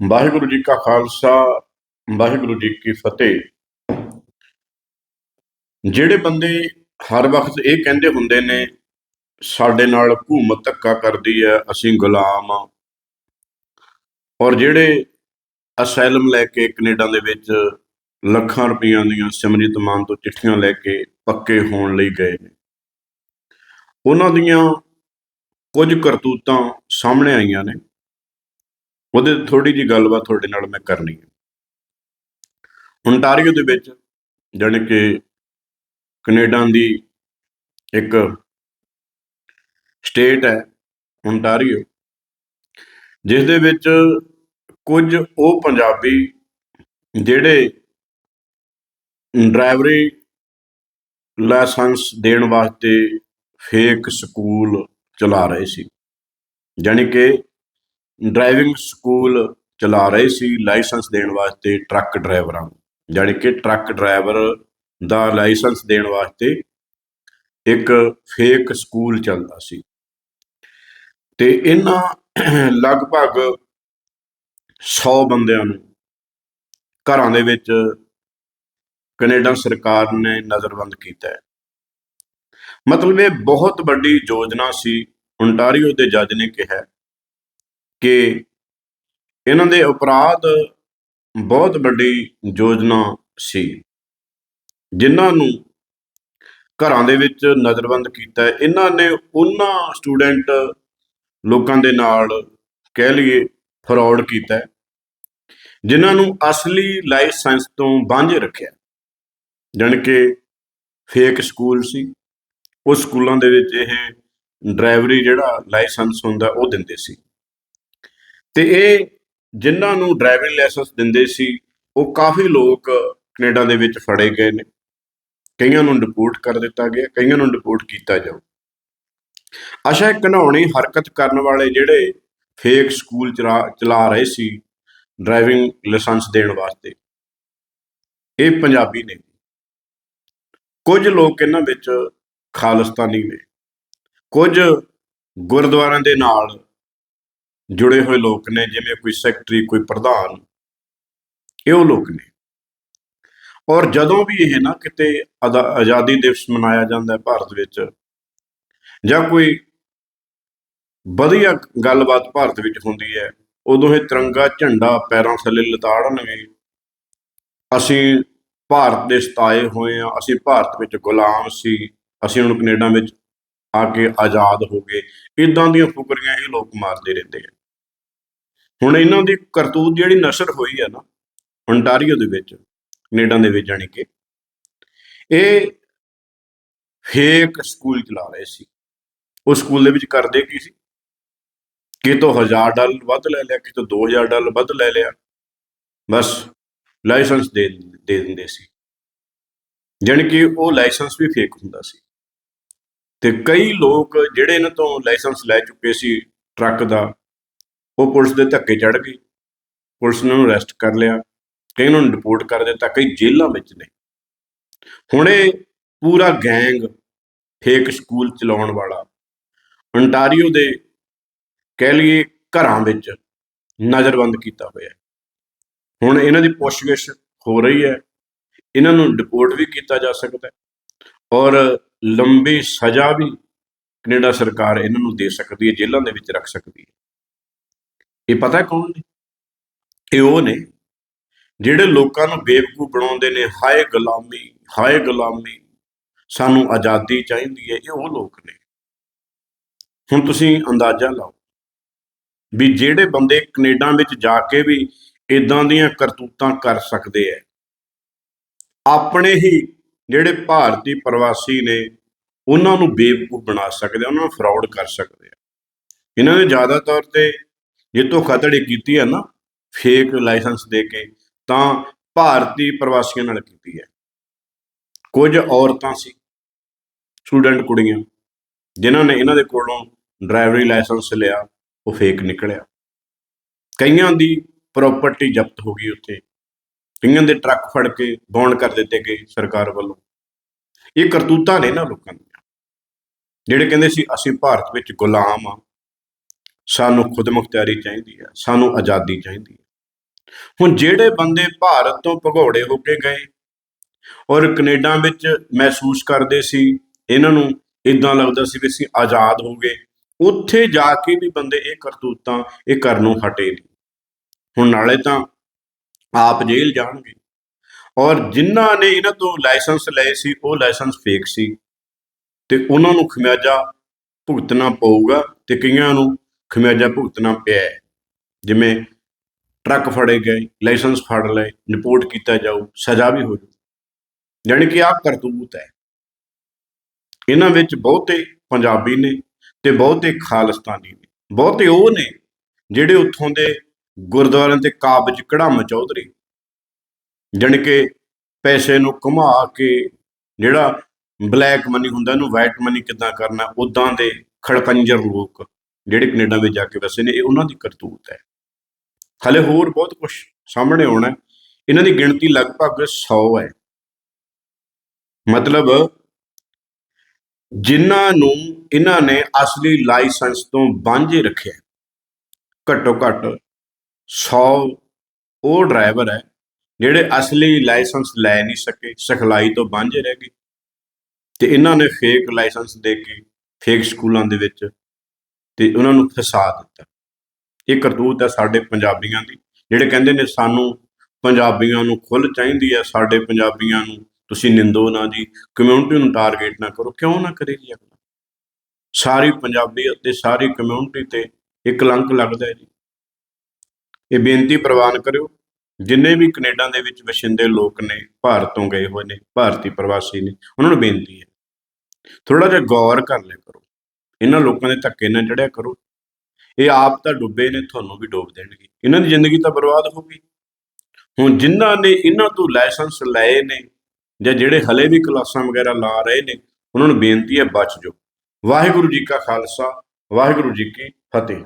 ਵਾਹਿਗੁਰੂ ਜੀ ਕਾ ਖਾਲਸਾ, ਵਾਹਿਗੁਰੂ ਜੀ ਕੀ ਫਤਿਹ। ਜਿਹੜੇ ਬੰਦੇ ਹਰ ਵਕਤ ਇਹ ਕਹਿੰਦੇ ਹੁੰਦੇ ਨੇ, ਸਾਡੇ ਨਾਲ ਹਕੂਮਤ ਧੱਕਾ ਕਰਦੀ ਹੈ ਅਸੀਂ ਗੁਲਾਮ ਆ। ਔਰ ਜਿਹੜੇ ਅਸਾਈਲਮ ਲੈ ਕੇ ਕੈਨੇਡਾ ਦੇ ਵਿੱਚ ਲੱਖਾਂ ਰੁਪਈਆਂ ਦੀਆਂ ਸਿਮਰਜੀਤ ਮਾਨ ਤੋਂ ਚਿੱਠੀਆਂ ਲੈ ਕੇ ਪੱਕੇ ਹੋਣ ਲਈ ਗਏ ਨੇ, ਉਹਨਾਂ ਦੀਆਂ ਕੁਝ ਕਰਤੂਤਾਂ ਸਾਹਮਣੇ ਆਈਆਂ ਨੇ। ਉਹਦੇ ਥੋੜੀ ਜੀ ਗੱਲਬਾਤ ਤੁਹਾਡੇ ਨਾਲ ਮੈਂ ਕਰਨੀ ਹੈ। ਓਨਟਾਰੀਓ ਦੇ ਵਿੱਚ ਜਾਣੀ ਕਿ ਕੈਨੇਡਾ ਦੀ ਇੱਕ ਸਟੇਟ ਹੈ ਓਨਟਾਰੀਓ ਜਿਸ ਦੇ ਵਿੱਚ ਕੁਝ ਉਹ ਪੰਜਾਬੀ ਜਿਹੜੇ ਡਰਾਈਵਰੀ ਲਾਇਸੈਂਸ ਦੇਣ ਵਾਸਤੇ ਫੇਕ ਸਕੂਲ ਚਲਾ ਰਹੇ ਸੀ। ਜਾਣੀ ਕਿ ਡਰਾਈਵਿੰਗ ਸਕੂਲ ਚਲਾ ਰਹੇ ਸੀ, ਲਾਇਸੈਂਸ ਦੇਣ ਵਾਸਤੇ ਟਰੱਕ ਡਰਾਈਵਰਾਂ ਨੂੰ। ਜਾਣੀ ਕਿ ਟਰੱਕ ਡਰਾਈਵਰ ਦਾ ਲਾਇਸੈਂਸ ਦੇਣ ਵਾਸਤੇ ਇੱਕ ਫੇਕ ਸਕੂਲ ਚੱਲਦਾ ਸੀ। ਤੇ ਇਹਨਾਂ ਲਗਭਗ 100 ਬੰਦਿਆਂ ਨੂੰ ਘਰਾਂ ਦੇ ਵਿੱਚ ਕੈਨੇਡਾ ਸਰਕਾਰ ਨੇ ਨਜ਼ਰਬੰਦ ਕੀਤਾ ਹੈ। ਮਤਲਬ ਇਹ ਬਹੁਤ ਵੱਡੀ ਯੋਜਨਾ ਸੀ ਓਨਟਾਰੀਓ ਦੇ ਜੱਜ ਨੇ ਕਿਹਾ। ਕਿ ਇਹਨਾਂ ਦੇ ਅਪਰਾਧ ਬਹੁਤ ਵੱਡੀ ਯੋਜਨਾ ਸੀ। ਜਿਨ੍ਹਾਂ ਨੂੰ ਘਰਾਂ ਦੇ ਵਿੱਚ ਨਜ਼ਰਬੰਦ ਕੀਤਾ। ਇਹਨਾਂ ਨੇ ਉਹਨਾਂ ਸਟੂਡੈਂਟ ਲੋਕਾਂ ਦੇ ਨਾਲ ਕਹਿ ਲਈਏ ਫਰਾਡ ਕੀਤਾ ਹੈ, ਜਿਨ੍ਹਾਂ ਨੂੰ ਅਸਲੀ ਲਾਇਸੈਂਸ ਤੋਂ ਵਾਂਝੇ ਰੱਖਿਆ। ਜਾਣੀ ਕਿ ਫੇਕ ਸਕੂਲ ਸੀ। ਉਹ ਸਕੂਲਾਂ ਦੇ ਵਿੱਚ ਇਹ ਡਰਾਈਵਰੀ ਜਿਹੜਾ ਲਾਇਸੈਂਸ ਹੁੰਦਾ ਉਹ ਦਿੰਦੇ ਸੀ। ਤੇ ਇਹ ਜਿਨ੍ਹਾਂ ਨੂੰ ਡਰਾਈਵਿੰਗ ਲਾਇਸੈਂਸ ਦਿੰਦੇ ਸੀ, ਉਹ ਕਾਫੀ ਲੋਕ ਕੈਨੇਡਾ ਦੇ ਵਿੱਚ ਫੜੇ ਗਏ ਨੇ। ਕਈਆਂ ਨੂੰ ਡਿਪੋਰਟ ਕਰ ਦਿੱਤਾ ਗਿਆ, ਕਈਆਂ ਨੂੰ ਡਿਪੋਰਟ ਕੀਤਾ ਜਾਊ ਅਸ਼ਾ ਘਿਨਾਉਣੀ ਹਰਕਤ ਕਰਨ ਵਾਲੇ ਜਿਹੜੇ ਫੇਕ ਸਕੂਲ ਚਲਾ ਚਲਾ ਰਹੇ ਸੀ ਡਰਾਈਵਿੰਗ ਲਾਇਸੈਂਸ ਦੇਣ ਵਾਸਤੇ, ਇਹ ਪੰਜਾਬੀ ਨੇ। ਕੁਝ ਲੋਕ ਇਹਨਾਂ ਵਿੱਚ ਖਾਲਿਸਤਾਨੀ ਨੇ। ਕੁਝ ਗੁਰਦੁਆਰਿਆਂ ਦੇ ਨਾਲ ਜੁੜੇ ਹੋਏ ਲੋਕ ਨੇ, ਜਿਵੇਂ ਕੋਈ ਸੈਕਟਰੀ, ਕੋਈ ਪ੍ਰਧਾਨ, ਇਹ ਉਹ ਲੋਕ ਨੇ। ਔਰ ਜਦੋਂ ਵੀ ਇਹ ਨਾ ਕਿਤੇ ਆਜ਼ਾ- ਆਜ਼ਾਦੀ ਦਿਵਸ ਮਨਾਇਆ ਜਾਂਦਾ ਹੈ ਭਾਰਤ ਵਿੱਚ ਜਾਂ ਕੋਈ ਵਧੀਆ ਗੱਲਬਾਤ ਭਾਰਤ ਵਿੱਚ ਹੁੰਦੀ ਹੈ, ਉਦੋਂ ਇਹ ਤਿਰੰਗਾ ਝੰਡਾ ਪੈਰਾਂ ਥੱਲੇ ਲਤਾੜਨਗੇ। ਅਸੀਂ ਭਾਰਤ ਦੇ ਸਤਾਏ ਹੋਏ ਆ ਅਸੀਂ ਭਾਰਤ ਵਿੱਚ ਗੁਲਾਮ ਸੀ, ਅਸੀਂ ਹੁਣ ਕੈਨੇਡਾ ਵਿੱਚ ਆ ਕੇ ਆਜ਼ਾਦ ਹੋ ਗਏ। ਇਦਾਂ ਦੀਆਂ ਫੁਕਰੀਆਂ ਇਹ ਲੋਕ ਮਾਰਦੇ ਰਹਿੰਦੇ ਆ। ਹੁਣ ਇਹਨਾਂ ਦੀ ਕਰਤੂਤ ਜਿਹੜੀ ਨਸ਼ਰ ਹੋਈ ਹੈ ਨਾ ਓਨਟਾਰੀਓ ਦੇ ਵਿੱਚ, ਕੈਨੇਡਾ ਦੇ ਵਿੱਚ ਜਾਣੀ ਕਿ, ਇਹ ਫੇਕ ਸਕੂਲ ਚਲਾ ਰਹੇ ਸੀ। ਉਹ ਸਕੂਲ ਦੇ ਵਿੱਚ ਕਰਦੇ ਕੀ ਸੀ? ਕਿਤੋਂ 1000 ਡਾਲਰ ਵੱਧ ਲੈ ਲਿਆ, ਕਿਤੋਂ 2000 ਡਾਲਰ ਵੱਧ ਲੈ ਲਿਆ। ਬਸ ਲਾਇਸੈਂਸ ਦੇ ਦੇ ਦਿੰਦੇ ਸੀ। ਜਾਣੀ ਕਿ ਉਹ ਲਾਇਸੈਂਸ ਵੀ ਫੇਕ ਹੁੰਦਾ ਸੀ। ਤੇ ਕਈ ਲੋਕ ਜਿਹੜੇ ਇਹਨਾਂ ਤੋਂ ਲਾਇਸੈਂਸ ਲੈ ਚੁੱਕੇ ਸੀ ਟਰੱਕ ਦਾ ਉਹ ਪੁਲਿਸ ਦੇ ਧੱਕੇ ਚੜ ਗਈ। ਪੁਲਿਸ ਨੇ ਉਹਨੂੰ ਅਰੈਸਟ ਕਰ ਲਿਆ। ਕਈ ਉਹਨਾਂ ਨੂੰ ਡਿਪੋਰਟ ਕਰ ਦਿੱਤਾ, ਕਈ ਜੇਲ੍ਹਾਂ ਵਿੱਚ ਨੇ। ਹੁਣ ਇਹ ਪੂਰਾ ਗੈਂਗ ਫੇਕ ਸਕੂਲ ਚਲਾਉਣ ਵਾਲਾ ਅੰਟਾਰੀਓ ਦੇ ਕਹਿ ਲਈਏ ਘਰਾਂ ਵਿੱਚ ਨਜ਼ਰਬੰਦ ਕੀਤਾ ਹੋਇਆ ਹੈ। ਹੁਣ ਇਹਨਾਂ ਦੀ ਪੁੱਛਗਿੱਛ ਹੋ ਰਹੀ ਹੈ। ਇਹਨਾਂ ਨੂੰ ਡਿਪੋਰਟ ਵੀ ਕੀਤਾ ਜਾ ਸਕਦਾ ਹੈ ਔਰ ਲੰਬੀ ਸਜ਼ਾ ਵੀ ਕੈਨੇਡਾ ਸਰਕਾਰ ਇਹਨਾਂ ਨੂੰ ਦੇ ਸਕਦੀ ਹੈ, ਜੇਲ੍ਹਾਂ ਦੇ ਵਿੱਚ ਰੱਖ ਸਕਦੀ ਹੈ। ਇਹ ਪਤਾ ਕੌਣ ਨੇ? ਇਹ ਉਹ ਨੇ ਜਿਹੜੇ ਲੋਕਾਂ ਨੂੰ ਬੇਵਕੂਫ ਬਣਾਉਂਦੇ ਨੇ। ਹਾਏ ਗੁਲਾਮੀ ਹਾਏ ਗੁਲਾਮੀ, ਸਾਨੂੰ ਆਜ਼ਾਦੀ ਚਾਹੀਦੀ ਹੈ। ਇਹ ਉਹ ਲੋਕ ਨੇ। ਹੁਣ ਤੁਸੀਂ ਅੰਦਾਜ਼ਾ ਲਾਓ ਵੀ ਜਿਹੜੇ ਬੰਦੇ ਕੈਨੇਡਾ ਵਿੱਚ ਜਾ ਕੇ ਵੀ ਇਦਾਂ ਦੀਆਂ ਕਰਤੂਤਾਂ ਕਰ ਸਕਦੇ ਐ, ਆਪਣੇ ਹੀ ਜਿਹੜੇ ਭਾਰਤੀ ਪ੍ਰਵਾਸੀ ਨੇ, ਉਹਨਾਂ ਨੂੰ ਬੇਵਕੂਫ ਬਣਾ ਸਕਦੇ ਆ ਉਹਨਾਂ ਨੂੰ ਫਰਾਡ ਕਰ ਸਕਦੇ ਆ ਇਹਨਾਂ ਨੇ ਜ਼ਿਆਦਾ ਤੌਰ ਤੇ ਜੇ ਧੋਖਾਧੜੀ ਕੀਤੀ ਹੈ ਨਾ, ਫੇਕ ਲਾਇਸੈਂਸ ਦੇ ਕੇ, ਤਾਂ ਭਾਰਤੀ ਪ੍ਰਵਾਸੀਆਂ ਨਾਲ ਕੀਤੀ ਹੈ। ਕੁਝ ਔਰਤਾਂ ਸੀ, ਸਟੂਡੈਂਟ ਕੁੜੀਆਂ, ਜਿਨ੍ਹਾਂ ਨੇ ਇਹਨਾਂ ਦੇ ਕੋਲੋਂ ਡਰਾਈਵਰੀ ਲਾਇਸੈਂਸ ਲਿਆ, ਉਹ ਫੇਕ ਨਿਕਲਿਆ। ਕਈਆਂ ਦੀ ਪ੍ਰਾਪਰਟੀ ਜ਼ਬਤ ਹੋ ਗਈ ਉੱਥੇ। ਕਈਆਂ ਦੇ ਟਰੱਕ ਫੜ ਕੇ ਬੌਂਡ ਕਰ ਦਿੱਤੇ ਗਏ ਸਰਕਾਰ ਵੱਲੋਂ। ਇਹ ਕਰਤੂਤਾਂ ਨੇ ਨਾ ਲੋਕਾਂ ਦੀਆਂ, ਜਿਹੜੇ ਕਹਿੰਦੇ ਸੀ, ਅਸੀਂ ਭਾਰਤ ਵਿੱਚ ਗੁਲਾਮ ਆ ਸਾਨੂੰ ਖੁਦਮੁਖਤਿਆਰੀ ਚਾਹੀਦੀ ਹੈ, ਸਾਨੂੰ ਆਜ਼ਾਦੀ ਚਾਹੀਦੀ ਹੈ। ਹੁਣ ਜਿਹੜੇ ਬੰਦੇ ਭਾਰਤ ਤੋਂ ਭਗੌੜੇ ਹੋ ਕੇ ਗਏ ਔਰ ਕੈਨੇਡਾ ਵਿੱਚ ਮਹਿਸੂਸ ਕਰਦੇ ਸੀ, ਇਹਨਾਂ ਨੂੰ ਇਦਾਂ ਲੱਗਦਾ ਸੀ ਵੀ ਅਸੀਂ ਆਜ਼ਾਦ ਹੋ ਗਏ, ਉੱਥੇ ਜਾ ਕੇ ਵੀ ਬੰਦੇ ਇਹ ਕਰਤੂਤਾਂ, ਇਹ ਕਰਨੋਂ ਹਟੇ ਨਹੀਂ। ਹੁਣ ਨਾਲੇ ਤਾਂ ਆਪ ਜੇਲ੍ਹ ਜਾਣਗੇ ਔਰ ਜਿਨ੍ਹਾਂ ਨੇ ਇਹਨਾਂ ਤੋਂ ਲਾਇਸੈਂਸ ਲਏ ਸੀ, ਉਹ ਲਾਇਸੈਂਸ ਫੇਕ ਸੀ। ਤੇ ਉਹਨਾਂ ਨੂੰ ਖਮਿਆਜਾ ਭੁਗਤਣਾ ਪਊਗਾ ਤੇ ਕਈਆਂ ਨੂੰ ਖਮਿਆਜਾ ਭੁਗਤਣਾ ਪਿਆ ਹੈ। ਜਿਵੇਂ ਟਰੱਕ ਫੜੇ ਗਏ ਲਾਇਸੈਂਸ ਫੜ ਲਏ ਰਿਪੋਰਟ ਕੀਤਾ ਜਾਊ ਸਜ਼ਾ ਵੀ ਹੋ ਜੂ ਜਾਣੀ ਕਿ ਆਹ ਕਰਤੂਤ ਹੈ। ਇਹਨਾਂ ਵਿੱਚ ਬਹੁਤੇ ਪੰਜਾਬੀ ਨੇ ਤੇ ਬਹੁਤੇ ਖਾਲਿਸਤਾਨੀ ਨੇ। ਬਹੁਤੇ ਉਹ ਨੇ ਜਿਹੜੇ ਉੱਥੋਂ ਦੇ ਗੁਰਦੁਆਰਿਆਂ ਤੇ ਕਾਬਜ ਕੜਮ ਚੌਧਰੀ ਜਾਣੀ ਕਿ ਪੈਸੇ ਨੂੰ ਘੁਮਾ ਕੇ ਜਿਹੜਾ ਬਲੈਕ ਮਨੀ ਹੁੰਦਾ ਇਹਨੂੰ ਵਾਈਟ ਮਨੀ ਕਿੱਦਾਂ ਕਰਨਾ ਉਦਾਂ ਦੇ ਖੜਕੰਜਰ ਲੋਕ ਜਿਹੜੇ ਕੈਨੇਡਾ ਵਿੱਚ ਜਾ ਕੇ ਵਸੇ ਨੇ, ਇਹ ਉਹਨਾਂ ਦੀ ਕਰਤੂਤ ਹੈ। ਹਲੇ ਹੋਰ ਬਹੁਤ ਕੁਝ ਸਾਹਮਣੇ ਆਉਣਾ ਇਹਨਾਂ ਦੀ ਗਿਣਤੀ ਲਗਭਗ 100 ਹੈ। ਮਤਲਬ ਜਿਨ੍ਹਾਂ ਨੂੰ ਇਹਨਾਂ ਨੇ ਅਸਲੀ ਲਾਇਸੈਂਸ ਤੋਂ ਵਾਂਝੇ ਰੱਖਿਆ ਘੱਟੋ ਘੱਟ 100 ਉਹ ਡਰਾਈਵਰ ਹੈ, ਜਿਹੜੇ ਅਸਲੀ ਲਾਇਸੈਂਸ ਲੈ ਨਹੀਂ ਸਕੇ, ਸਿਖਲਾਈ ਤੋਂ ਵਾਂਝੇ ਰਹਿ ਗਏ ਤੇ ਇਹਨਾਂ ਨੇ ਫੇਕ ਲਾਇਸੈਂਸ ਦੇ ਕੇ ਫੇਕ ਸਕੂਲਾਂ ਦੇ ਵਿੱਚ ਤੇ ਉਹਨਾਂ ਨੂੰ ਫਸਾ ਦਿੱਤਾ। ਇਹ ਕਰਤੂਤ ਹੈ ਸਾਡੇ ਪੰਜਾਬੀਆਂ ਦੀ। ਜਿਹੜੇ ਕਹਿੰਦੇ ਨੇ ਸਾਨੂੰ ਪੰਜਾਬੀਆਂ ਨੂੰ ਖੁੱਲ ਚਾਹੀਦੀ ਹੈ, ਸਾਡੇ ਪੰਜਾਬੀਆਂ ਨੂੰ ਤੁਸੀਂ ਨਿੰਦੋ ਨਾ ਜੀ ਕਮਿਊਨਿਟੀ ਨੂੰ ਟਾਰਗੇਟ ਨਾ ਕਰੋ। ਕਿਉਂ ਨਾ ਕਰੇਗੀ ਅਗਲਾ ਸਾਰੀ ਪੰਜਾਬੀ ਅਤੇ ਸਾਰੀ ਕਮਿਊਨਿਟੀ ਤੇ ਇੱਕ ਕਲੰਕ ਲੱਗਦਾ ਹੈ ਜੀ। ਇਹ ਬੇਨਤੀ ਪ੍ਰਵਾਨ ਕਰਿਓ, ਜਿੰਨੇ ਵੀ ਕੈਨੇਡਾ ਦੇ ਵਿੱਚ ਵਸਿੰਦੇ ਲੋਕ ਨੇ, ਭਾਰਤ ਤੋਂ ਗਏ ਹੋਏ ਨੇ, ਭਾਰਤੀ ਪ੍ਰਵਾਸੀ ਨੇ, ਉਹਨਾਂ ਨੂੰ ਬੇਨਤੀ ਹੈ। ਥੋੜਾ ਜਿਹਾ ਗੌਰ ਕਰ ਲਿਆ ਕਰੋ। ਇਹਨਾਂ ਲੋਕਾਂ ਦੇ ਧੱਕੇ ਨਾ ਚੜਿਆ ਕਰੋ। ਇਹ ਆਪ ਤਾਂ ਡੁੱਬੇ ਨੇ ਤੁਹਾਨੂੰ ਵੀ ਡੋਬ ਦੇਣਗੇ। ਇਹਨਾਂ ਦੀ ਜ਼ਿੰਦਗੀ ਤਾਂ ਬਰਬਾਦ ਹੋ ਗਈ। ਹੁਣ ਜਿਨ੍ਹਾਂ ਨੇ ਇਹਨਾਂ ਤੋਂ ਲਾਇਸੈਂਸ ਲਏ ਨੇ ਜਾਂ ਜਿਹੜੇ ਹਲੇ ਵੀ ਕਲਾਸਾਂ ਵਗੈਰਾ ਲਾ ਰਹੇ ਨੇ ਉਹਨਾਂ ਨੂੰ ਬੇਨਤੀ ਹੈ ਬਚ ਜਾਓ। ਵਾਹਿਗੁਰੂ ਜੀ ਕਾ ਖਾਲਸਾ ਵਾਹਿਗੁਰੂ ਜੀ ਕੀ ਫਤਿਹ।